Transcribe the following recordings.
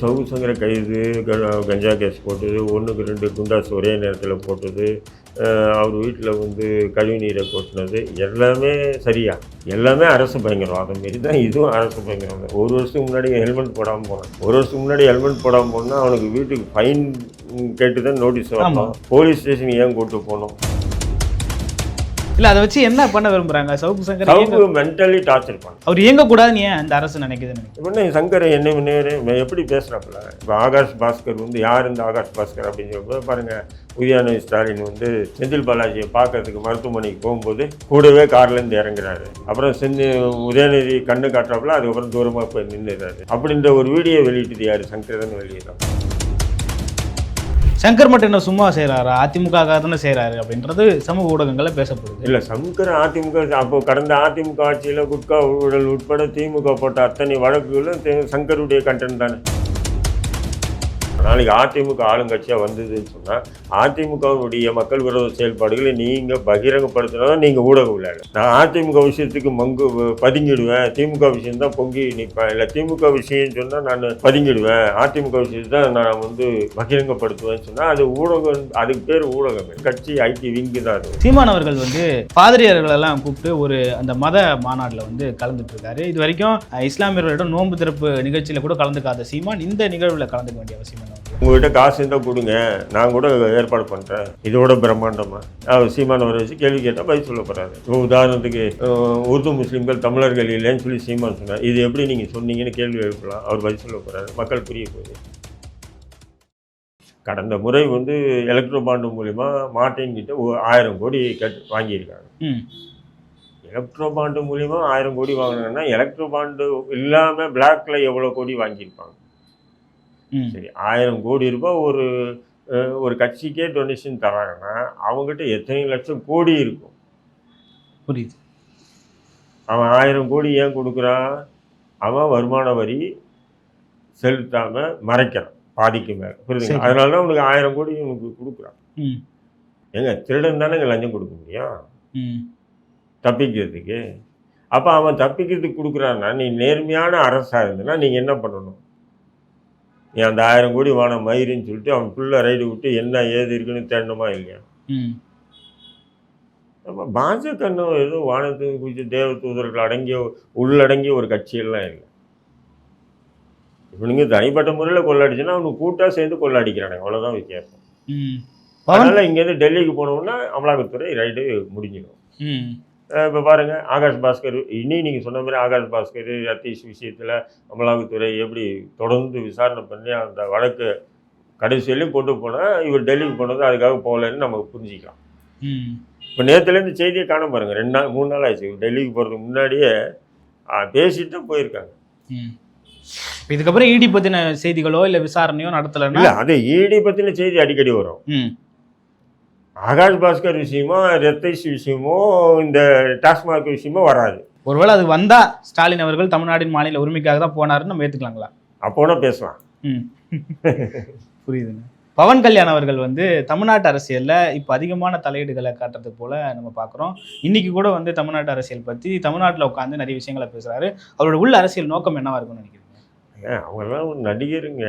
சவுகு சங்கர கைது கஞ்சா கேஸ் போட்டது ஒன்றுக்கு ரெண்டு குண்டாஸ் ஒரே நேரத்தில் போட்டது அவர் வீட்டில் வந்து கழிவுநீரை கொட்டினது எல்லாமே சரியா? எல்லாமே அரசு பயங்கரம். அதை மாரி தான் இதுவும் அரசு பயங்கரம். தான். ஒரு வருஷத்துக்கு முன்னாடி ஹெல்மெட் போடாமல் போனான். ஒரு வருஷத்துக்கு முன்னாடி ஹெல்மெட் போடாமல் போனால் அவனுக்கு வீட்டுக்கு ஃபைன் கேட்டு தான் நோட்டீஸ் வரணும். போலீஸ் ஸ்டேஷன் ஏன் கூட்டு போகணும்? இல்ல அதை வச்சு என்ன பண்ண விரும்புறாங்க? சவுக்கு சங்கர் சவுக்கு மென்டலி டார்ச்சர் பண்ண. அவர் இயங்கக்கூடாதுன்னு ஏன் அந்த அரசு நினைக்குதுன்னு என்ன சங்கர் என்ன முன்னேறு எப்படி பேசுகிறாப்புல இப்போ ஆகாஷ் பாஸ்கர் வந்து யார் இந்த ஆகாஷ் பாஸ்கர் அப்படின்னு சொல்லும்போது பாருங்கள் உதயாநிதி ஸ்டாலின் வந்து செந்தில் பாலாஜியை பார்க்கறதுக்கு மருத்துவமனைக்கு போகும்போது கூடவே கார்லேருந்து இறங்குறாரு. அப்புறம் செஞ்சு உதயநிதி கண்ணு காட்டுறாப்புல அதுக்கப்புறம் தூரமாக போய் நின்றுறாரு அப்படின்ற ஒரு வீடியோ வெளியிட்டது யார்? சங்கர் தான் வெளியிடலாம் சங்கர் மட்டும் என்ன சும்மா செய்கிறாரா அதிமுக தானே செய்கிறாரு அப்படின்றது சமூக ஊடகங்களில் பேசப்படுது. இல்லை சங்கர் அதிமுக அப்போ கடந்த அதிமுக ஆட்சியில் குட்கா ஊழல் உட்பட திமுக போட்ட அத்தனை வழக்குகளும் சங்கருடைய கண்டென்ட் தானே. நாளைக்கு அதிமுக ஆளுங்கட்சியாக வந்ததுன்னு சொன்னால் அதிமுகவுடைய மக்கள் விரோத செயல்பாடுகளை நீங்கள் பகிரங்கப்படுத்தினா தான் நீங்கள் ஊடக விளையாடு நான் அதிமுக விஷயத்துக்கு மங்கு பதுங்கிடுவேன். திமுக விஷயம் தான் பொங்கி நிற்பேன். இல்லை திமுக விஷயம்னு சொன்னால் நான் பதுங்கிடுவேன். அதிமுக விஷயத்தை தான் நான் வந்து பகிரங்கப்படுத்துவேன்னு சொன்னால் அது ஊடகம் அதுக்கு பேர் ஊடகம். கட்சி ஐடி விங்கு தான் அது. சீமான் அவர்கள் வந்து பாதிரியார்கள் எல்லாம் கூப்பிட்டு ஒரு அந்த மத மாநாட்டில் வந்து கலந்துட்டு இருக்காரு இது வரைக்கும் இஸ்லாமியர்களிடம் நோன்பு திறப்பு நிகழ்ச்சியில் கூட கலந்துக்காத சீமான் இந்த நிகழ்வில் கலந்துக்க வேண்டிய அவசியம் உங்ககிட்ட காசு இருந்தால் கொடுங்க. நான் கூட ஏற்பாடு பண்ணுறேன் இதோட பிரம்மாண்டமா. அவர் சீமானவரை வச்சு கேள்வி கேட்டால் பதில் சொல்ல போகிறாரு இப்போ உதாரணத்துக்கு உருது முஸ்லீம்கள் தமிழர்கள் இல்லைன்னு சொல்லி சீமான் சொன்னார். இது எப்படி நீங்கள் சொன்னீங்கன்னு கேள்வி எழுப்பலாம். அவர் பதில் சொல்ல போகிறாரு மக்கள் புரிய போகுது. கடந்த முறை வந்து எலக்ட்ரோ பாண்டு மூலிமா மார்ட்டின் கிட்ட ஆயிரம் கோடி கேட்டு வாங்கியிருக்காங்க. ம். எலக்ட்ரோ பாண்டு மூலிமா ஆயிரம் கோடி வாங்கினாங்கன்னா எலக்ட்ரோ பாண்டு இல்லாமல் பிளாக்ல எவ்வளோ கோடி வாங்கியிருப்பாங்க? சரி ஆயிரம் கோடி ரூபாய் ஒரு ஒரு கட்சிக்கே டொனேஷன் தராங்கன்னா அவங்ககிட்ட எத்தனை லட்சம் கோடி இருக்கும்? புரியுது. அவன் ஆயிரம் கோடி ஏன் கொடுக்குறான்? அவன் வருமான வரி செலுத்தாம மறைக்கிறான் பாதிக்கு மேலே. புரியுதுங்களா? சரி. அதனால தான் உனக்கு ஆயிரம் கோடி உனக்கு கொடுக்குறான். ம். ஏங்க திருடன் தானே இங்கே லஞ்சம் கொடுக்க முடியும்? தப்பிக்கிறதுக்கு. அப்போ அவன் தப்பிக்கிறதுக்கு கொடுக்குறான்னா நீ நேர்மையான அரசாக இருந்தனா நீங்கள் என்ன பண்ணணும்? நீ அந்த ஆயிரம் கோடி வான மயிருன்னு சொல்லிட்டு அவன் ஃபுல்லாக ரைடு விட்டு என்ன ஏது இருக்குன்னு தேடணுமா இல்லையா? நம்ம பாஜக ஏதோ வானத்துக்கு குறித்து தேவ தூதர்கள் அடங்கிய உள்ளடங்கிய ஒரு கட்சியெல்லாம் இல்லை. இவனுங்க தனிப்பட்ட முறையில் கொள்ளடிச்சுன்னா அவனுக்கு கூட்டாக சேர்ந்து கொள்ளடிக்கிறானுங்க. அவ்வளோதான் வித்தியாசம். அதனால் இங்கேருந்து டெல்லிக்கு போனோம்னா அமலாக்கத்துறை ரைடு முடிஞ்சிடும். இப்போ பாருங்க ஆகாஷ் பாஸ்கர் இனி நீங்கள் சொன்ன மாதிரி ஆகாஷ் பாஸ்கர் ரத்தீஷ் விஷயத்தில் அமலாக்கத்துறை எப்படி தொடர்ந்து விசாரணை பண்ணி அந்த வழக்கு கடைசி வரையும் கொண்டு போனால் இவர் டெல்லிக்கு போனது அதுக்காக போகலன்னு நமக்கு புரிஞ்சிக்கலாம். இப்போ நேற்றுலேருந்து செய்தியை காண பாருங்க ரெண்டு நாள் மூணு நாள் இவர் டெல்லிக்கு போகிறதுக்கு முன்னாடியே பேசிட்டு தான் போயிருக்காங்க. இதுக்கப்புறம் இடி பத்தின செய்திகளோ இல்ல விசாரணையோ நடத்தலைன்னா? இல்லை அது ஈடி பற்றின செய்தி அடிக்கடி வரும். ஆகாஷ் பாஸ்கர் விஷயமோ ரத்தீஷ் விஷயமோ இந்த டாஸ்மாக் விஷயமோ வராது. ஒருவேளை அது வந்தா ஸ்டாலின் அவர்கள் தமிழ்நாட்டின் மாநில உரிமைக்காக தான் போனாருன்னு நம்ம ஏத்துக்கலாங்களா? அப்போனா பேசலாம். ம். புரியுதுங்க. பவன் கல்யாண் அவர்கள் வந்து தமிழ்நாட்டு அரசியல்ல இப்போ அதிகமான தலையீடுகளை காட்டுறது போல நம்ம பார்க்குறோம் இன்னைக்கு கூட வந்து தமிழ்நாட்டு அரசியல் பத்தி தமிழ்நாட்டில் உட்காந்து நிறைய விஷயங்களை பேசுறாரு. அவரோட உள்ள அரசியல் நோக்கம் என்னவா இருக்கும்னு நினைக்கிறீங்க? ஏன் அவங்கெல்லாம் ஒரு நடிகருங்க.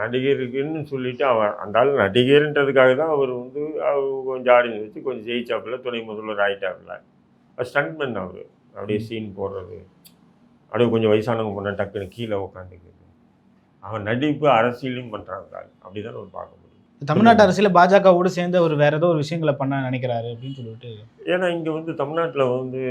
நடிகருக்குன்னு சொல்லிட்டு அவன் அந்த ஆள் நடிகர்ன்றதுக்காக தான் அவர் வந்து அவர் கொஞ்சம் ஆடியன்ஸ் வச்சு கொஞ்சம் ஜெயிச்சாப்புல துணை முதல்வர் ஆயிட்டாப்புல. ஸ்டண்ட்மேன் அவர். அப்படியே சீன் போடுறது. அப்படியே கொஞ்சம் வயசானவங்க பண்ண டக்குன்னு கீழே உட்காந்துக்கிறது அவன் நடிப்பு அரசியலும் பண்ணுறாங்க அப்படி தான் நம்ம பார்க்க முடியும். தமிழ்நாட்டு அரசியல பாஜகவோடு சேர்ந்து அவர் வேற ஏதோ ஒரு விஷயங்களை பண்ண நினைக்கிறாரு அப்படின்னு சொல்லிட்டு. ஏன்னா இங்கே வந்து தமிழ்நாட்டில் வந்து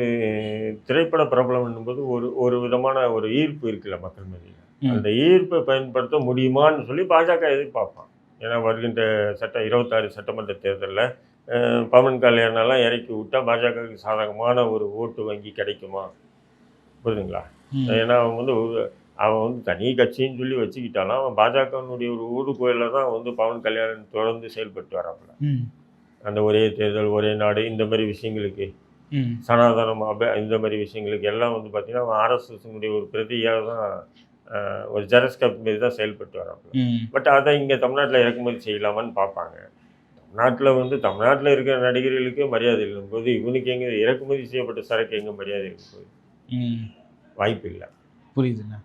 திரைப்பட பிரபலம் போது ஒரு ஒரு விதமான ஒரு ஈர்ப்பு இருக்குல்ல மக்கள் மத்தியில். அந்த ஈர்ப்பை பயன்படுத்த முடியுமான்னு சொல்லி பாஜக எதிர்பார்ப்பான் ஏன்னா வருகின்ற சட்ட இருபத்தாறு சட்டமன்ற தேர்தலில் பவன் கல்யாணம்லாம் இறக்கி விட்டால் பாஜகவுக்கு சாதகமான ஒரு ஓட்டு வங்கி கிடைக்குமா புரியுதுங்களா. ஏன்னா அவன் வந்து அவன் வந்து தனி கட்சின்னு சொல்லி வச்சுக்கிட்டாலும் அவன் பாஜகனுடைய ஒரு ஊடு கோயிலில் தான் வந்து பவன் கல்யாணம் தொடர்ந்து செயல்பட்டு வராப்புல. அந்த ஒரே தேர்தல் ஒரே நாடு இந்த மாதிரி விஷயங்களுக்கு. சனாதனம் அப இந்த மாதிரி விஷயங்களுக்கு எல்லாம் வந்து பார்த்தீங்கன்னா அவன் ஆர்எஸ்எஸ்னுடைய ஒரு பிரதியாக தான் ஒரு ஜெரஸ் கப் மாரி தான் செயல்பட்டு வராப்புல. ம். பட் அதை இங்கே தமிழ்நாட்டில் இறக்குமதி செய்யலாமான்னு பார்ப்பாங்க. தமிழ்நாட்டில் வந்து தமிழ்நாட்டில் இருக்கிற நடிகர்களுக்கு மரியாதை இருக்கும்போது இவனுக்கு எங்கே இறக்குமதி செய்யப்பட்ட சரக்கு எங்கே மரியாதை இருக்கும்போது. வாய்ப்பு இல்லை. புரியுதுண்ணா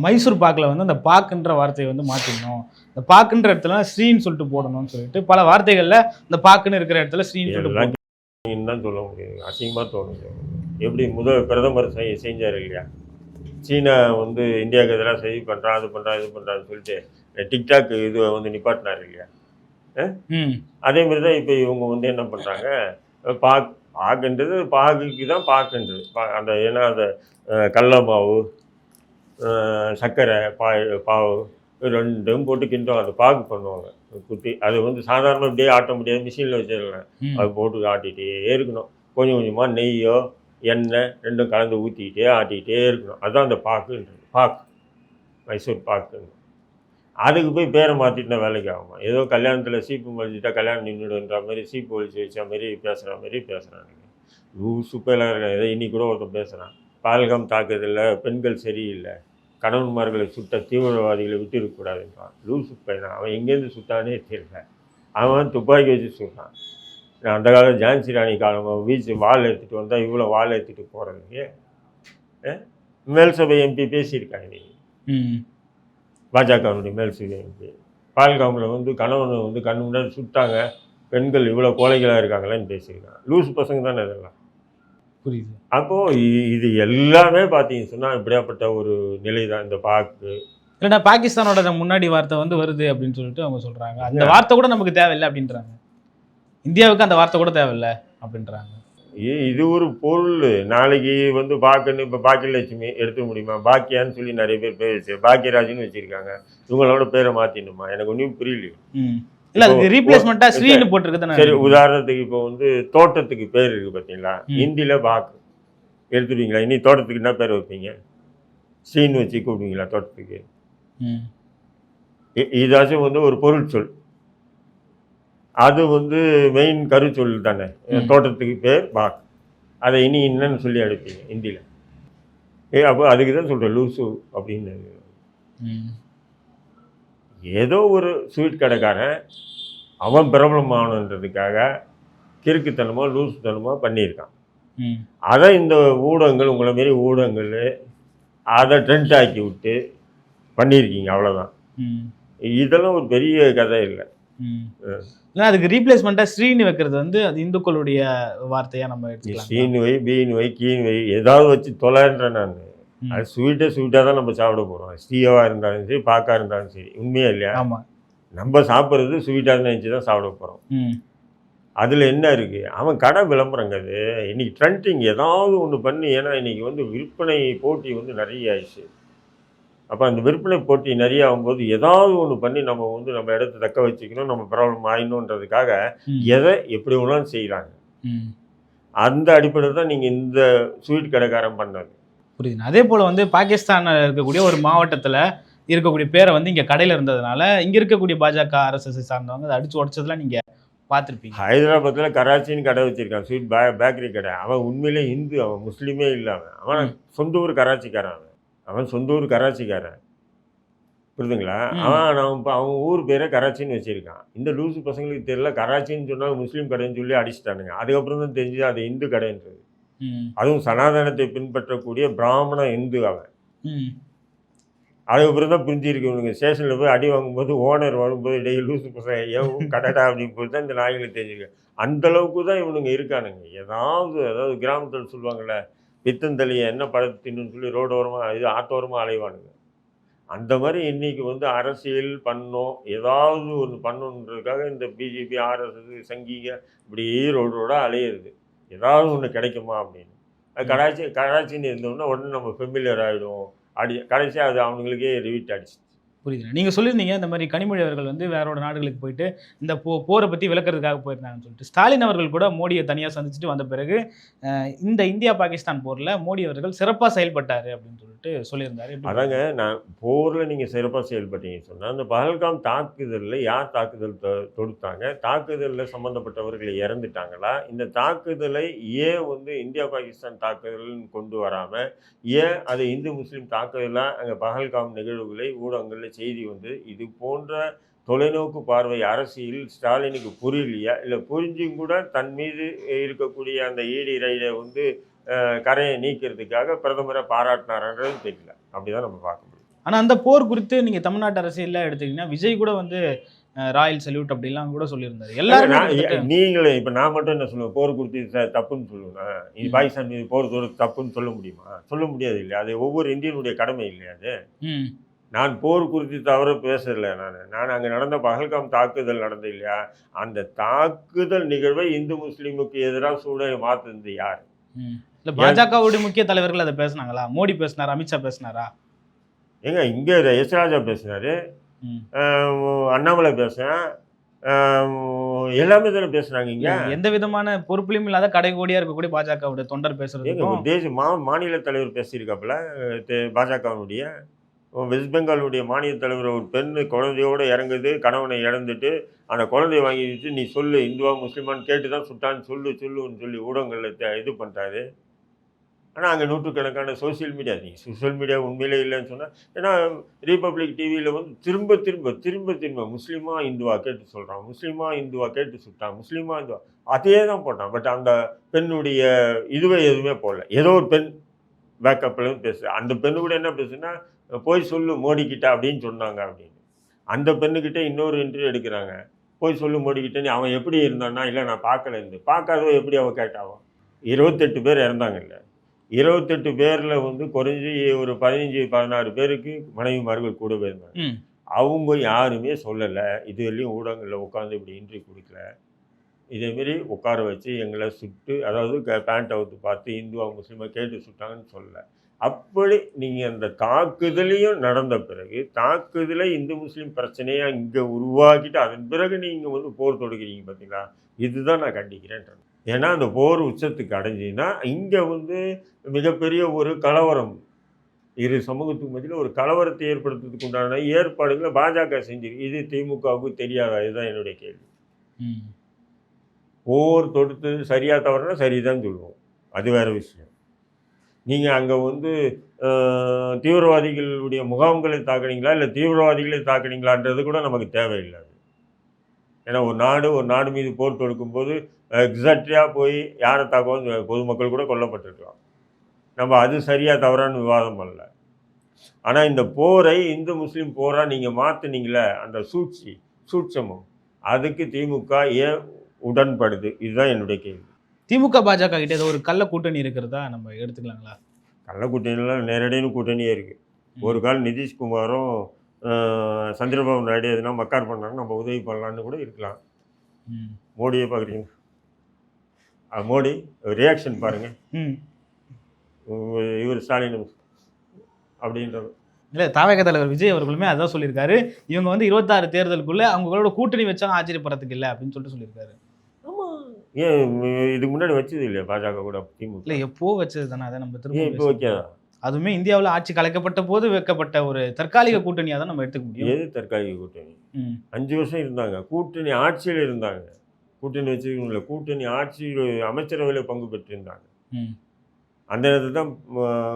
மைசூர் பாக்கில் வந்து அந்த பாக்குன்ற வார்த்தையை வந்து மாற்றிடணும் இந்த பாக்குன்ற இடத்துல ஸ்ரீன்னு சொல்லிட்டு போடணும்னு சொல்லிட்டு பல வார்த்தைகளில் இந்த பாக்குன்னு இருக்கிற இடத்துல ஸ்ரீன்னு சொல்லிட்டு கேட்டீங்கன்னு தான் சொல்ல முடியும் அசிங்கமாக தோணுது. எப்படி முதல் பிரதமர் செஞ்சார் இல்லையா? சீனா வந்து இந்தியாவுக்கு எதிராக சரி பண்ணுறான் அது பண்ணுறான் இது பண்ணுறான்னு சொல்லிட்டு டிக்டாக் இது வந்து நிப்பாட்டினார் இல்லையா? அதே மாதிரி தான் இப்போ இவங்க வந்து என்ன பண்ணுறாங்க பாக் பாக்குன்றது பாகுக்கு தான் பாக்குன்றது. பா அந்த ஏன்னா அந்த கடல மாவு சர்க்கரை பா பாவு ரெண்டும் போட்டு கிண்டுவாங்க அது பாகு பண்ணுவாங்க. குத்தி அது வந்து சாதாரண அப்படியே ஆட்ட முடியாது மிஷினில் வச்சிடலாம். அது போட்டு ஆட்டிகிட்டே இருக்கணும். கொஞ்சம் கொஞ்சமாக நெய்யோ எண்ணெய் ரெண்டும் கலந்து ஊற்றிக்கிட்டே ஆட்டிக்கிட்டே இருக்கணும். அதுதான் அந்த பாக்குன்றது. பாக்கு. மைசூர் பாக்குங்க அதுக்கு போய் பேரை மாற்றிட்டுனா வேலைக்கு ஆகுமா? ஏதோ கல்யாணத்தில் சீப்பு மலிச்சிட்டா கல்யாணம் நின்றுடுன்ற மாதிரி சீப்பு ஒழிச்சு வச்ச மாதிரி பேசுகிற மாதிரி பேசுகிறானுங்க லூசு பேலாக இருக்க ஏதோ இன்னி கூட ஒருத்தன் பேசுகிறான் பால்கம் தாக்குதலில் பெண்கள் சரியில்லை. கணவன்மார்களை சுட்ட தீவிரவாதிகளை விட்டு இருக்கக்கூடாதுன்றான் லூசு பையனா அவன் எங்கேருந்து சுட்டானே தெரியல. அவன் துப்பாக்கி வச்சு சுட்டான் அந்த காலம் ஜான்சி ராணி காலம் வீச்சு வாள் எடுத்துகிட்டு வந்தால் இவ்வளோ வாள் எடுத்துகிட்டு போகிறதுக்கு மேல் சபை எம்பி பேசியிருக்காங்க நீ. ம். பாஜகவினுடைய மேல் சபை எம்பி பால்காமில் வந்து கணவனை வந்து கண்ணு முன்னாடி சுட்டாங்க. பெண்கள் இவ்வளோ கோழைகளாக இருக்காங்களேன்னு பேசியிருக்காங்க. லூசு பசங்க தானே இதெல்லாம் புரியுது. அப்போது இது எல்லாமே பார்த்தீங்கன்னு சொன்னால் இப்படியாப்பட்ட ஒரு நிலை தான் இந்த பாக்கு. இல்லைன்னா பாகிஸ்தானோட முன்னாடி வார்த்தை வந்து வருது அப்படின்னு சொல்லிட்டு அவங்க சொல்றாங்க. அந்த வார்த்தை கூட நமக்கு தேவையில்லை அப்படின்றாங்க. இந்தியாவுக்கு அந்த வார்த்தை கூட தேவையில்லை அப்படின்றாங்க. இது ஒரு பொருள். நாளைக்கு வந்து பாக்குன்னு இப்போ பாக்கியலட்சுமி எடுத்துக்க முடியுமா? பாக்கியான்னு சொல்லி நிறைய பேர் பேர் வச்சு பாக்கியராஜ்னு வச்சிருக்காங்க. இவங்களோட பேரை மாற்றிடணுமா எனக்கு ஒன்றும் புரியலையே ம். இல்ல அதுக்கு ரீப்ளேஸ்மெண்ட்டா ஸ்ரீன்னு போட்டிருக்கு தானே சரி உதாரணத்துக்கு இப்போ வந்து தோட்டத்துக்கு பேர் இருக்கு பார்த்தீங்களா. ஹிந்தியில் பாக்கு. எடுத்துட்டீங்களா இனி தோட்டத்துக்கு என்ன பேர் வைப்பீங்க? ஸ்ரீன்னு வச்சு கூப்பிடுவீங்களா தோட்டத்துக்கு? இதாச்சும் வந்து ஒரு பொருள் சொல். அது வந்து மெயின் கருச்சொல் தானே. தோட்டத்துக்கு பேர் பாக். அதை இனி என்னன்னு சொல்லி அடிப்பீங்க ஹிந்தியில். ஏ அப்போ அதுக்கு தான் சொல்கிறேன் லூசு அப்படின்னு. ஏதோ ஒரு ஸ்வீட் கடைக்காரன் அவன் பிரபலமானன்றதுக்காக கிறுக்குத்தனமோ லூசுத்தனமோ பண்ணியிருக்கான். அதை இந்த ஊடகங்கள் உங்களை மாரி ஊடகங்கள் அதை ட்ரெண்ட் ஆக்கி விட்டு பண்ணியிருக்கீங்க அவ்வளோதான் இதெல்லாம் ஒரு பெரிய கதை இல்லை. இல்ல அதுக்கு ரீப்ளேஸ்மெண்ட்டா ஸ்ரீன்னு வைக்கிறது வந்து அது இந்துக்களுடைய வார்த்தையா நம்ம எடுத்துக்கலாம். சீன் வை பீன் வை கீன் வை ஏதாவது வச்சு தொலைன்றேன் நான். அது ஸ்வீட்டை ஸ்வீட்டாக தான் நம்ம சாப்பிட போகிறோம் ஸ்ரீயாவாக இருந்தாலும் சரி பாக்கா இருந்தாலும் சரி உண்மையா இல்லையா? ஆமா. நம்ம சாப்பிட்றது ஸ்வீட்டாக நினச்சி தான் சாப்பிட போகிறோம் அதில் என்ன இருக்குது அவன் கடை விளம்பரங்க அது. இன்னைக்கு ட்ரெண்டிங் ஏதாவது ஒன்று பண்ணி ஏன்னா இன்னைக்கு வந்து விற்பனை போட்டி வந்து நிறைய ஆயிடுச்சு. அப்போ அந்த விற்பனை போட்டி நிறைய ஆகும்போது ஏதாவது ஒன்று பண்ணி நம்ம வந்து நம்ம இடத்த தக்க வச்சுக்கணும் நம்ம ப்ராப்ளம் ஆயிடணுன்றதுக்காக. எதை எப்படி வேணாலும் செய்கிறாங்க அந்த அடிப்படையில் தான் நீங்கள் இந்த ஸ்வீட் கடைக்காரன் பண்ணது. புரியுது. அதே போல வந்து பாகிஸ்தான்ல இருக்கக்கூடிய ஒரு மாவட்டத்துல இருக்கக்கூடிய பேரை வந்து இங்க கடையில இருந்ததுனால இங்க இருக்கக்கூடிய பாஜக ஆர்எஸ்எஸ் சார்ந்தவங்க அதை அடிச்சு உடைச்சதுலாம் நீங்க பார்த்திருப்பீங்க. ஹைதராபாத்தில் கராச்சின்னு கடை வச்சிருக்கான் ஸ்வீட் பே பேக்கரி கடை. அவன் உண்மையிலே இந்து அவன் முஸ்லீமே இல்லை அவன் அவன். சொந்த ஊர் கராச்சிக்காரன் அவன் சொந்த ஊர் கராச்சிக்காரன். புரியுதுங்களா. அவன் அவன் இப்போ அவன் ஊர் பேரே கராச்சின்னு வச்சிருக்கான். இந்த லூசு பசங்களுக்கு தெரியல கராச்சின்னு சொன்னால் முஸ்லீம் கடைன்னு சொல்லி அடிச்சிட்டானுங்க. அதுக்கப்புறம் தான் தெரிஞ்சு அது இந்து கடைன்றது. அதுவும் சனாதனத்தை பின்பற்றக்கூடிய பிராமண இந்து அவன். அதுக்கப்புறம் தான் புரிஞ்சிருக்கு இவனுங்க. ஸ்டேஷனில் போய் அடி வாங்கும்போது ஓனர் வரும்போது டெய்லி லூசு பசங்க ஏன் கடடா? அப்படின்னு போய் தான் இந்த நாய்களுக்கு தெரிஞ்சிருக்கு அந்த அளவுக்கு தான் இவனுங்க இருக்கானுங்க. ஏதாவது அதாவது கிராமத்தில் சொல்லுவாங்கள்ல பித்தந்தளியை என்ன பழத்தின்னு சொல்லி ரோடோரமாக இது ஆத்தோரமாக அலைவானுங்க. அந்த மாதிரி இன்னைக்கு வந்து அரசியல் பண்ணோம். ஏதாவது ஒன்று பண்ணணுன்றதுக்காக இந்த பிஜேபி ஆர்எஸ்எஸ் சங்கிங்க இப்படி ரோடு ரோடாக அலையிறது. ஏதாவது ஒன்று கிடைக்குமா அப்படின்னு. அது கடாச்சி கடாச்சின்னு இருந்தோம்னா உடனே நம்ம ஃபெமிலியர் ஆகிடும் அடி கடைசியாக அது அவனுங்களுக்கே ரிவீட் அடிச்சு புரியுது நீங்கள் சொல்லியிருந்தீங்க இந்த மாதிரி கனிமொழி அவர்கள் வந்து வேறோட நாடுகளுக்கு போயிட்டு இந்த போ போரை பற்றி விளக்குறதுக்காக போயிருந்தாங்கன்னு சொல்லிட்டு. ஸ்டாலின் அவர்கள் கூட மோடியை தனியாக சந்திச்சுட்டு வந்த பிறகு இந்த இந்தியா பாகிஸ்தான் போரில் மோடி அவர்கள் சிறப்பாக செயல்பட்டார் அப்படின்னு சொல்லிட்டு சொல்லியிருந்தாரு. அதாங்க நான் போரில் நீங்கள் சிறப்பாக செயல்பட்டீங்கன்னு சொன்னால் அந்த பகல்காம் தாக்குதலில் யார் தாக்குதல் தொ- தொடுத்தாங்க? தாக்குதலில் சம்மந்தப்பட்டவர்கள் இறந்துட்டாங்களா? இந்த தாக்குதலை ஏன் வந்து இந்தியா பாகிஸ்தான் தாக்குதல்னு கொண்டு வராமல் ஏன் அதை இந்து முஸ்லீம் தாக்குதலாக அங்கே பகல்காம் நிகழ்வுகளை ஊடகங்களில் செய்தி வந்து இது போன்ற தொலைநோக்கு பார்வை அரசியல் ஸ்டாலினுக்கு புரியலையா? இல்லை புரிஞ்சும் கூட தன் மீது இருக்கக்கூடிய அந்த ஈடி ரைடை வந்து கரையை நீக்கிறதுக்காக பிரதமரை பாராட்டினாரன்றது தெரியல. அப்படிதான் நம்ம பார்க்க முடியும். ஆனா அந்த போர் குறித்து நீங்க தமிழ்நாட்டு அரசியல்ல எடுத்தீங்கன்னா விஜய் கூட வந்து ராயல் சல்யூட் அப்படிலாம் கூட சொல்லியிருந்தாரு. எல்லாருமே நீங்களே இப்போ நான் மட்டும் என்ன சொல்லுவேன்? போர் குறித்து தப்புன்னு சொல்லுவேன்? இது. பாகிஸ்தான் மீது போர் தொடுத்து தப்புன்னு சொல்ல முடியுமா? சொல்ல முடியாது இல்லையா? அது ஒவ்வொரு இந்தியனுடைய கடமை இல்லையா அது? நான் போர் குறித்து தவிர பேசல நான். நான் அங்கே நடந்த பகல்காம் தாக்குதல் நடந்தது இல்லையா? அந்த தாக்குதல் நிகழ்வை இந்து முஸ்லீமுக்கு எதிராக சூழலை மாத்துனது யார். இல்ல பாஜகவுடைய முக்கிய தலைவர்கள் அதை பேசுனாங்களா? மோடி பேசினாரா? அமித்ஷா பேசினாரா? ஏங்க இங்கே எஸ் ராஜா பேசினாரு. அண்ணாமலை பேசுனேன் எல்லாமே தானே பேசுனாங்க இங்க? எந்த விதமான பொறுப்புலையும் இல்லாத கடைகோடியா இருக்கக்கூடிய பாஜகவுடைய தொண்டர் ஒரு தேசிய மா மாநில தலைவர் பேசியிருக்காப்புல பாஜகவினுடைய வெஸ்ட் பெங்காலுடைய மாநில தலைவர் ஒரு பெண் குழந்தையோட இறங்குது கணவனை இறந்துட்டு அந்த குழந்தைய வாங்கி வச்சு நீ சொல்லு இந்துவா முஸ்லீமான்னு கேட்டு தான் சுட்டான்னு சொல்லு சொல்லுன்னு சொல்லி ஊடகங்களில் இது பண்ணுறாரு ஆனால் அங்கே நூற்றுக்கணக்கான சோஷியல் மீடியா நீ சோஷியல் மீடியா உண்மையிலே இல்லைன்னு சொன்னால் ஏன்னா ரீபப்ளிக் டிவியில் வந்து திரும்ப திரும்ப திரும்ப திரும்ப முஸ்லீமா இந்துவா கேட்டு சொல்கிறான் முஸ்லீமா இந்துவா கேட்டு சுட்டான். முஸ்லீமா இந்துவா அதே தான் போட்டான். பட் அந்த பெண்ணுடைய இதுவே எதுவுமே போடல. ஏதோ ஒரு பெண் பேக்கப்பில் பேசு அந்த பெண்ணு கூட என்ன பேசுனா போய் சொல்லு மோடி கிட்ட அப்படின்னு சொன்னாங்க அப்படின்னு. அந்த பெண்ணுக்கிட்ட இன்னொரு இன்டர்வியூ எடுக்கிறாங்க. போய் சொல்லு மோடி கிட்ட நீ அவன் எப்படி இருந்தான்னா இல்லை நான் பார்க்கல இருந்து பார்க்காதவ எப்படி அவன் கேட்டாவான் இருபத்தெட்டு பேர் இறந்தாங்கல்ல இருபத்தெட்டு பேரில் வந்து குறைஞ்சி ஒரு பதினஞ்சு பதினாறு பேருக்கு மனைவிமார்கள் கூட போயிருந்தாங்க. அவங்க யாருமே சொல்லலை. இது வரையும் ஊடகங்களில் உட்காந்து இப்படி இன்டர்வியூ கொடுக்கல. இதேமாரி உட்கார வச்சு எங்களை சுட்டு அதாவது பேண்ட் அவுத்து பார்த்து இந்துவா முஸ்லீமை கேட்டு சுட்டாங்கன்னு சொல்லலை. அப்படி நீங்கள் அந்த தாக்குதலையும் நடந்த பிறகு தாக்குதலை இந்து முஸ்லீம் பிரச்சனையாக இங்கே உருவாக்கிட்டு அதன் பிறகு நீங்கள் வந்து போர் தொடுக்கிறீங்க பார்த்தீங்களா இதுதான் நான் கண்டிக்கிறேன் ஏன்னா அந்த போர் உச்சத்துக்கு அடைஞ்சின்னா இங்கே வந்து மிகப்பெரிய ஒரு கலவரம். இரு சமூகத்துக்கு மத்தியில் ஒரு கலவரத்தை ஏற்படுத்துறதுக்கு உண்டான ஏற்பாடுகளை பாஜக செஞ்சிருக்கு. இது திமுகவுக்கு தெரியாதா? இதுதான் என்னுடைய கேள்வி. போர் தொடுத்தது சரியா தவறுனா சரிதான் சொல்லுவோம். அது வேற விஷயம். நீங்கள் அங்கே வந்து தீவிரவாதிகளுடைய முகாம்களை தாக்குனீங்களா? இல்லை தீவிரவாதிகளை தாக்குனீங்களான்றது கூட நமக்கு தேவையில்லை அது. ஏன்னா ஒரு நாடு ஒரு நாடு மீது போர் தொடுக்கும்போது எக்ஸாக்டாக போய் யாரை தாக்கவும்? பொதுமக்கள் கூட கொல்லப்பட்டிருக்கலாம். நம்ம அது சரியாக தவறான விவாதம் பண்ணல. ஆனால் இந்த போரை இந்து முஸ்லீம் போராக நீங்கள் மாற்றுனீங்களே அந்த சூழ்ச்சி சூட்சமும் அதுக்கு திமுக ஏன் உடன்படுது? இதுதான் என்னுடைய கேள்வி. திமுக பாஜக கிட்ட ஏதோ ஒரு கள்ள கூட்டணி இருக்கிறதா நம்ம எடுத்துக்கலாங்களா? கள்ள கூட்டணிலாம் நேரடியான கூட்டணியே இருக்குது ஒரு கால் நிதிஷ்குமாரும் சந்திரபாபு நாயுடு எதுனா மக்கார் பண்ணாங்க நம்ம உதவி பண்ணலான்னு கூட இருக்கலாம். மோடியை பார்க்குறீங்க. மோடி ரியாக்ஷன் பாருங்கள் ம். இவர் ஸ்டாலின் அப்படின்றது இல்ல தாவேக தலைவர் விஜய் அவர்களுமே அதான் சொல்லியிருக்காரு. இவங்க வந்து இருபத்தாறு தேர்தலுக்குள்ள அவங்களோட கூட்டணி வச்சாலும் ஆச்சரியப்படுறதுக்கு இல்லை அப்படின்னு சொல்லிட்டு சொல்லியிருக்காரு. ஏன் இதுக்கு முன்னாடி வச்சது இல்லையா பாஜக கூட திமுக? இல்ல எப்போ வச்சது தானே? அதை நம்ம திரும்ப இப்போ பேசணும். வைக்காதா? அதுவுமே இந்தியாவுல ஆட்சி கலைக்கப்பட்ட போது வைக்கப்பட்ட ஒரு தற்காலிக கூட்டணியா தான் நம்ம எடுத்துக்க முடியும். எது தற்காலிக கூட்டணி. அஞ்சு வருஷம் இருந்தாங்க. கூட்டணி ஆட்சியில் இருந்தாங்க. கூட்டணி வச்சுக்கணும்ல கூட்டணி ஆட்சியில் அமைச்சரவையில் பங்கு பெற்றிருந்தாங்க. அந்த நேரத்தில் தான்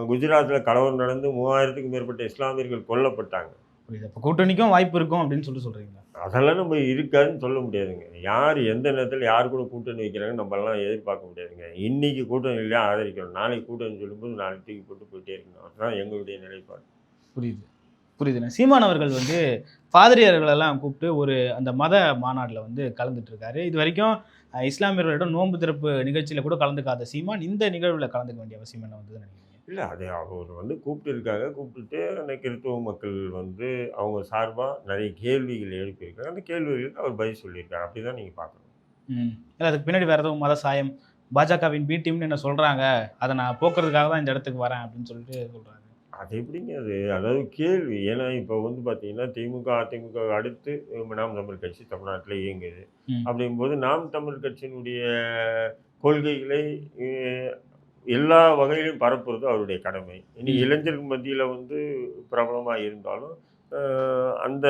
குஜராத்தில் கலவரம் நடந்து மூவாயிரத்துக்கும் மேற்பட்ட இஸ்லாமியர்கள் கொல்லப்பட்டாங்க. புரியுது. அப்ப கூட்டணிக்கும் வாய்ப்பு இருக்கும் அப்படின்னு சொல்லிட்டு சொல்றீங்களா? அதெல்லாம் நம்ம இருக்காதுன்னு சொல்ல முடியாதுங்க. யார் எந்த நேரத்தில் யார் கூட கூட்டணி வைக்கிறாங்கன்னு நம்மளாம் எதிர்பார்க்க முடியாதுங்க. இன்றைக்கி கூட்டணி இல்லையா ஆதரிக்கணும். நாளைக்கு கூட்டணி சொல்லும்போது நாளைக்கு தூக்கி போட்டு போயிட்டே இருக்கணும். அதுதான் எங்களுடைய நிலைப்பாடு. புரியுது. புரியுதுண்ணே சீமான் அவர்கள் வந்து பாதிரியார்களெல்லாம் கூப்பிட்டு ஒரு அந்த மத மாநாட்டில் வந்து கலந்துட்டுருக்காரு. இது வரைக்கும் இஸ்லாமியர்களிடம் நோன்பு திறப்பு நிகழ்ச்சியில் கூட கலந்துக்காத சீமான் இந்த நிகழ்வில் கலந்துக்க வேண்டிய அவசியம் என்ன வந்து நினைக்கிறேன் இல்லை அது அவர் வந்து கூப்பிட்டு இருக்காங்க கூப்பிட்டுட்டு அந்த கிறிஸ்துவ மக்கள் வந்து அவங்க சார்பாக நிறைய கேள்விகள் எழுப்பியிருக்காங்க. அந்த கேள்விகளுக்கு அவர் பதில் சொல்லியிருக்காரு. அப்படி தான் நீங்கள் பார்க்கணும். ம். இல்லை அதுக்கு பின்னாடி வேறு எதுவும் மத சாயம் பாஜகவின் பி டீம்னு என்ன சொல்கிறாங்க அதை நான் போக்குறதுக்காக தான் இந்த இடத்துக்கு வரேன் அப்படின்னு சொல்லிட்டு சொல்கிறாங்க அது எப்படிங்க அது? அதாவது கேள்வி. ஏன்னா இப்போ வந்து பார்த்தீங்கன்னா திமுக அதிமுக அடுத்து நாம் தமிழ் கட்சி தமிழ்நாட்டில் இயங்குது. அப்படிங்கும்போது நாம் தமிழ் கட்சியினுடைய கொள்கைகளை எல்லா வகையிலும் பரப்புறது அவருடைய கடமை. இனி ம். இளைஞர்கள் மத்தியில் வந்து பிரபலமாக இருந்தாலும் அந்த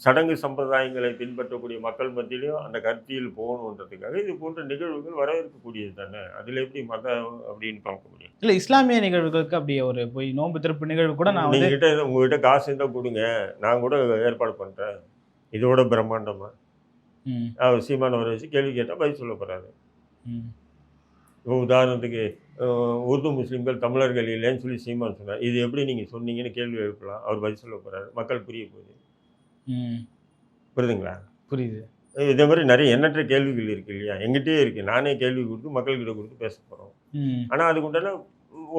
சடங்கு சம்பிரதாயங்களை பின்பற்றக்கூடிய மக்கள் மத்தியிலையும் அந்த கருத்தியில் போகணுன்றதுக்காக இது போன்ற நிகழ்வுகள் வரவேற்கக்கூடியது தானே? அதில் எப்படி மதம் அப்படின்னு பார்க்க முடியும்? இல்லை இஸ்லாமிய நிகழ்வுகளுக்கு அப்படியே ஒரு போய் நோன்பு திறப்பு நிகழ்வு கூட நான் வந்து நீங்ககிட்ட உங்ககிட்ட காசு இருந்தால் கொடுங்க. நான் கூட ஏற்பாடு பண்ணுறேன் இதோட பிரம்மாண்டமா. ம். அவர் சீமானவரை வச்சு கேள்வி கேட்டால் பதில் சொல்ல போகிறாரு இப்போ உதாரணத்துக்கு உருது முஸ்லீம்கள் தமிழர்கள் இல்லைன்னு சொல்லி சீமான் சொன்னார். இது எப்படி நீங்கள் சொன்னீங்கன்னு கேள்வி எழுப்பலாம். அவர் பதில் சொல்ல போகிறாரு மக்கள் புரிய போகுது. புரியுதுங்களா? புரியுது. இதே மாதிரி நிறைய எண்ணற்ற கேள்விகள் இருக்கு இல்லையா? எங்கிட்டே இருக்குது நானே கேள்வி கொடுத்து மக்கள்கிட்ட கொடுத்து பேச போகிறோம் ஆனால் அதுக்கு உண்டான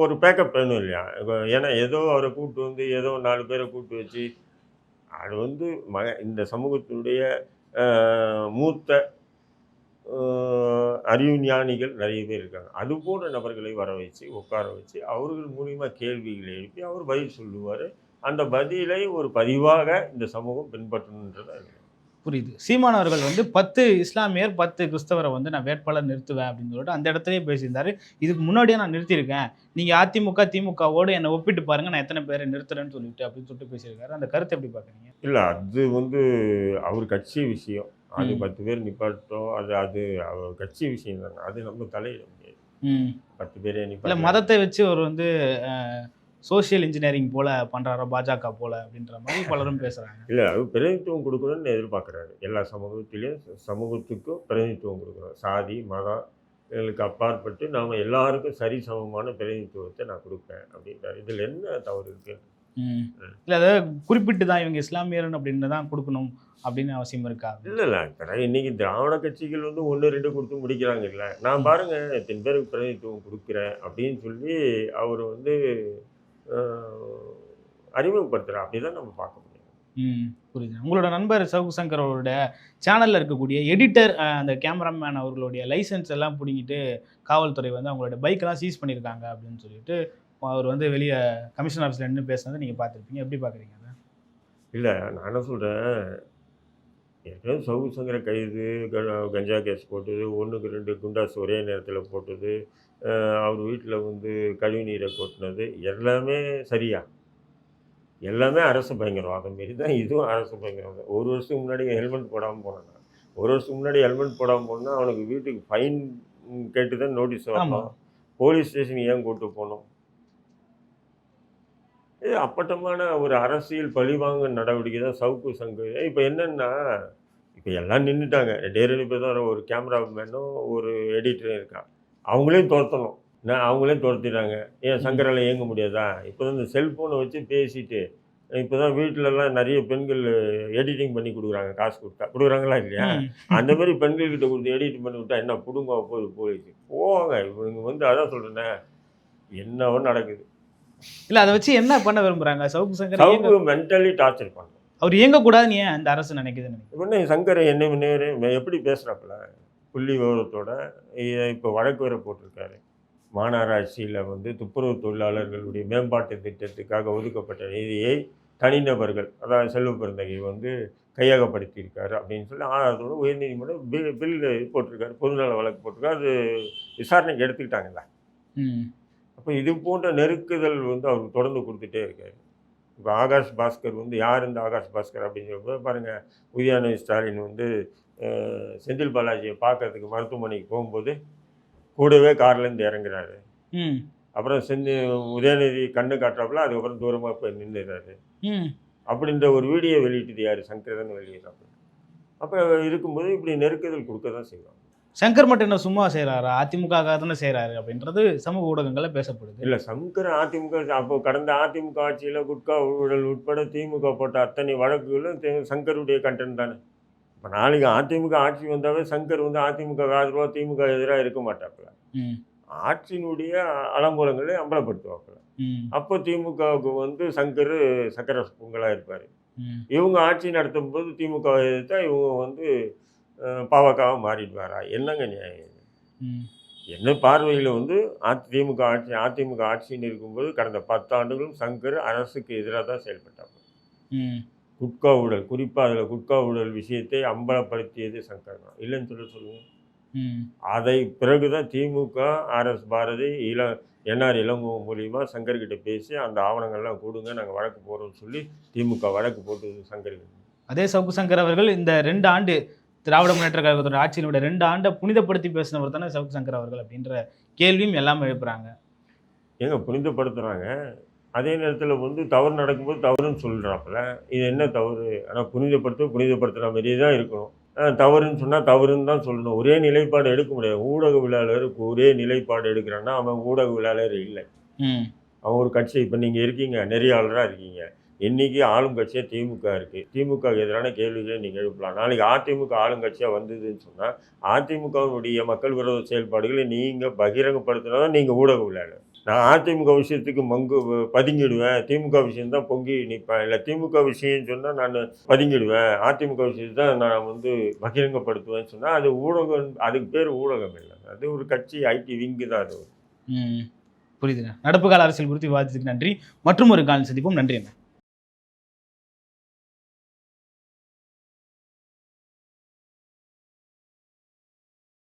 ஒரு பேக்கப் வேணும் இல்லையா? இப்போ ஏன்னா ஏதோ அவரை கூப்பிட்டு வந்து ஏதோ நாலு பேரை கூப்பிட்டு வச்சு அது வந்து மக இந்த சமூகத்தினுடைய மூத்த அறிவு ஞானிகள் நிறைய பேர் இருக்காங்க. அது போன்ற நபர்களை வர வச்சு உட்கார வச்சு அவர்கள் மூலிமா கேள்விகளை எழுப்பி அவர் பதில் சொல்லுவார். அந்த பதிலை ஒரு பதிவாக இந்த சமூகம் பின்பற்றணுன்றதை புரியுது. சீமான் அவர்கள் வந்து பத்து இஸ்லாமியர் பத்து கிறிஸ்தவரை வந்து நான் வேட்பாளர் நிறுத்துவேன் அப்படின்னு சொல்லிட்டு அந்த இடத்துலயே பேசியிருந்தாரு. இதுக்கு முன்னாடியே நான் நிறுத்தியிருக்கேன். நீங்க அதிமுக திமுகவோடு என்னை ஒப்பிட்டு பாருங்க. நான் எத்தனை பேரை நிறுத்துறேன்னு சொல்லிட்டு அப்படின்னு சொல்லிட்டு பேசியிருக்காரு. அந்த கருத்தை எப்படி பாக்குறீங்க இல்லை அது வந்து அவர் கட்சி விஷயம். அது. பத்து பேர் நிப்பாட்டோம் அது அது கட்சி விஷயம் தானே அது நம்ம தலையிட முடியாது. பத்து பேரே நிப்பாட்ட மதத்தை வச்சு அவர் வந்து சோஷியல் இன்ஜினியரிங் போல பண்றாரோ பாஜக போல அப்படின்ற மாதிரி பலரும் பேசுறாங்க. இல்லை அது பிரதிநிதித்துவம் கொடுக்கணும்னு எதிர்பார்க்குறாரு. எல்லா சமூகத்திலையும் சமூகத்துக்கும் பிரதிநிதித்துவம் கொடுக்கணும் சாதி மதம் எங்களுக்கு அப்பாற்பட்டு நாம் எல்லாருக்கும் சரி சமமான பிரதிநிதித்துவத்தை நான் கொடுப்பேன் அப்படின்றாரு. இதில் என்ன தவறு இருக்கு? ம் இல்ல அதை குறிப்பிட்டு தான் இவங்க இஸ்லாமியர் அப்படின்னு தான் கொடுக்கணும் அப்படின்னு அவசியம் இருக்கா? இல்லை இல்லை. இன்னைக்கு திராவிட கட்சிகள் வந்து ஒன்று ரெண்டு கொடுத்து முடிக்கிறாங்க இல்லை நான் பாருங்க எத்தனை பேருக்கு பிரதிநிதித்துவம் கொடுக்குறேன் அப்படின்னு சொல்லி அவர் வந்து அறிமுகப்படுத்துகிறார் அப்படி தான் நம்ம பார்க்க முடியும். ம் புரியுது. உங்களோட நண்பர் சவுக்கு சங்கர் அவரோட சேனலில் இருக்கக்கூடிய எடிட்டர் அந்த கேமராமேன் அவர்களுடைய லைசென்ஸ் எல்லாம் பிடிங்கிட்டு காவல்துறை வந்து அவங்களோட பைக்கெல்லாம் சீஸ் பண்ணியிருக்காங்க அப்படின்னு சொல்லிட்டு அவர் வந்து வெளியே கமிஷன் ஆஃபீஸில் நின்று பேசுனதை நீங்கள் பார்த்துருப்பீங்க. எப்படி பார்க்குறீங்க அதை? இல்லை நான் என்ன சொல்கிறேன் ஏற்கனவே சவுக்கு சங்கர கைது கஞ்சா கேஸ் போட்டது ஒன்றுக்கு ரெண்டு குண்டாஸ் ஒரே நேரத்தில் போட்டது அவர் வீட்டில் வந்து கழிவுநீரை கொட்டினது எல்லாமே சரியா? எல்லாமே அரசு பயங்கரவாதம். மாரி தான் இதுவும் அரசு பயங்கரவாதம். ஒரு வருஷத்துக்கு முன்னாடி ஹெல்மெட் போடாமல் போனான்? ஒரு வருஷத்துக்கு முன்னாடி ஹெல்மெட் போடாமல் போனால் அவனுக்கு வீட்டுக்கு ஃபைன் கேட்டு தான் நோட்டீஸ். வரணும். போலீஸ் ஸ்டேஷன் ஏன் கூட்டு போகணும்? இது அப்பட்டமான ஒரு அரசியல் பழிவாங்க நடவடிக்கை தான் சவுக்கு சங்கு. இப்போ என்னன்னா இப்போ எல்லாம் நின்றுட்டாங்க பேர் தான் ஒரு கேமராமேனும் ஒரு எடிட்டரும் இருக்கான். அவங்களையும் துரத்தணும். நான் அவங்களையும் துரத்திடுறாங்க. ஏன் சங்கரால இயங்க முடியாதா? இப்போ தான் இந்த செல்ஃபோனை வச்சு பேசிட்டு இப்போ தான் வீட்டிலலாம் நிறைய பெண்கள் எடிட்டிங் பண்ணி கொடுக்குறாங்க. காசு கொடுத்தா. கொடுக்குறாங்களா இல்லையா. அந்த மாதிரி பெண்கள்கிட்ட கொடுத்து எடிட் பண்ணி விட்டா என்ன பிடுங்க போகுது போலீஸ்? போவாங்க. இவங்க வந்து அதான் சொல்கிறேன்னே என்னவோ நடக்குது. இல்ல அதை வச்சு என்ன பண்ண விரும்புறாங்க? சவுக்கு சங்கர் சவுக்கு மென்டலி டார்ச்சர் பண்ணுறோம் அவர் இயங்கக்கூடாதுன்னு ஏன்? அந்த அரசு நினைக்குதுன்னு நினைக்கிறேன். உடனே சங்கரை என்ன முன்னேறு? எப்படி பேசுகிறாப்புல புள்ளி விவரத்தோட இப்போ வழக்கு வேற போட்டிருக்காரு. மாநகராட்சியில் வந்து துப்புரவு தொழிலாளர்களுடைய மேம்பாட்டு திட்டத்துக்காக ஒதுக்கப்பட்ட நிதியை தனிநபர்கள் அதாவது செல்வ பெருந்தகை வந்து கையகப்படுத்தியிருக்காரு அப்படின்னு சொல்லி ஆதாரத்தோட உயர்நீதிமன்றம் பில் பில் போட்டிருக்காரு பொதுநல வழக்கு போட்டிருக்காரு. அது விசாரணைக்கு எடுத்துக்கிட்டாங்கல்ல. ம். அப்போ இது போன்ற நெருக்குதல் வந்து அவருக்கு தொடர்ந்து கொடுத்துட்டே இருக்காரு. இப்போ ஆகாஷ் பாஸ்கர் வந்து யார் இந்த ஆகாஷ் பாஸ்கர் அப்படின்னு சொல்லும்போது பாருங்கள் உதயாநிதி ஸ்டாலின் வந்து செந்தில் பாலாஜியை பார்க்கறதுக்கு மருத்துவமனைக்கு போகும்போது கூடவே கார்லேருந்து இறங்குறாரு. அப்புறம் செந்தி உதயநிதி கண்ணு காட்டுறாப்புல அதுக்கப்புறம் தூரமாக போய் நின்றுறாரு அப்படின்ற ஒரு வீடியோ வெளியிட்டது யார்? சங்கரன் வெளியிடறாப்புல. அப்போ இருக்கும்போது இப்படி நெருக்குதல் கொடுக்க தான் செய்வாங்க. சங்கர் மட்டும் என்ன சும்மா செய்கிறாரா அதிமுக தானே செய்கிறாரு அப்படின்றது சமூக ஊடகங்களில் பேசப்படும் இல்லை சங்கர் அதிமுக அப்போ கடந்த அதிமுக ஆட்சியில் குட்கா ஊழல் உட்பட திமுக போட்ட அத்தனை வழக்குகளும் சங்கருடைய கண்டென்ட் தானே. இப்போ நாளைக்கு அதிமுக ஆட்சி வந்தாவே சங்கர் வந்து அதிமுக ஆதரவாக திமுக எதிராக இருக்க மாட்டாப்புல. ஆட்சியினுடைய அலங்கோலங்களை அம்பலப்படுத்துவாப்புல. அப்போ திமுகவுக்கு வந்து சங்கர் சக்கர பொங்கலாக இருப்பார். இவங்க ஆட்சி நடத்தும் போது திமுக எதிர்த்தா இவங்க வந்து பாவக்காவாக மாறிடுவாரா? என்னங்க நியாயம் என்ன பார்வையில் வந்து அதிமுக ஆட்சி அதிமுக ஆட்சின்னு இருக்கும்போது கடந்த பத்தாண்டுகளும் சங்கர் அரசுக்கு எதிராக தான் செயல்பட்டாங்க குட்கா ஊழல் குறிப்பாக அதில் குட்கா ஊழல் விஷயத்தை அம்பலப்படுத்தியது சங்கர் தான். இல்லைன்னு சொல்ல சொல்லுங்க. ம். அதை பிறகு தான் திமுக ஆர்எஸ் பாரதி இள என்ஆர் இளங்கோ மூலியமா சங்கர்கிட்ட பேசி அந்த ஆவணங்கள்லாம் கொடுங்க நாங்கள் வழக்கு போகிறோம்னு சொல்லி திமுக வழக்கு போட்டது சங்கருக்கு அதே சவுக்கு சங்கர் அவர்கள் இந்த ரெண்டு ஆண்டு திராவிட முன்னேற்ற கழகத்தோட ஆட்சியினுடைய ரெண்டு ஆண்டை புனிதப்படுத்தி பேசினவர் தானே சவுக்கு சங்கர் அவர்கள் அப்படின்ற கேள்வியும் எல்லாம் எழுப்புறாங்க. ஏங்க புனிதப்படுத்துகிறாங்க அதே நேரத்தில் வந்து தவறு நடக்கும்போது தவறுன்னு சொல்கிறாப்புல இது என்ன தவறு? ஆனால் புனிதப்படுத்த புனிதப்படுத்துகிற மாதிரியே தான் இருக்கணும் தவறுன்னு சொன்னால் தவறுன்னு தான் சொல்லணும். ஒரே நிலைப்பாடு எடுக்க முடியாது. ஊடகவியலாளருக்கு ஒரே நிலைப்பாடு எடுக்கிறான்னா அவன் ஊடகவியலாளர் இல்லை. ம். அவன் ஒரு கட்சி இப்போ நீங்கள் இருக்கீங்க நெறியாளராக இருக்கீங்க. இன்னைக்கு ஆளும் கட்சியாக திமுக இருக்குது திமுக எதிரான கேள்விகளை நீங்கள் எழுப்பலாம். நாளைக்கு அதிமுக ஆளுங்கட்சியாக வந்ததுன்னு சொன்னால் அதிமுகவினுடைய மக்கள் விரோத செயல்பாடுகளை நீங்கள் பகிரங்கப்படுத்தினா தான் நீங்கள் விளையாடு நான் அதிமுக விஷயத்துக்கு மங்கு பதுங்கிடுவேன். திமுக விஷயம் தான் பொங்கி நிற்பேன் இல்லை திமுக விஷயம்னு சொன்னால் நான் பதுங்கிடுவேன். அதிமுக விஷயத்தை தான் நான் வந்து பகிரங்கப்படுத்துவேன்னு சொன்னால் அது ஊடகம் அதுக்கு பேர் ஊடகம் இல்லை. அது ஒரு கட்சி ஐடி விங்கு தான் அது. ம் நடப்பு கால அரசியல் குறித்து விவாதத்துக்கு நன்றி. மற்றும் ஒரு கால் சந்திப்போம். நன்றி அண்ணா.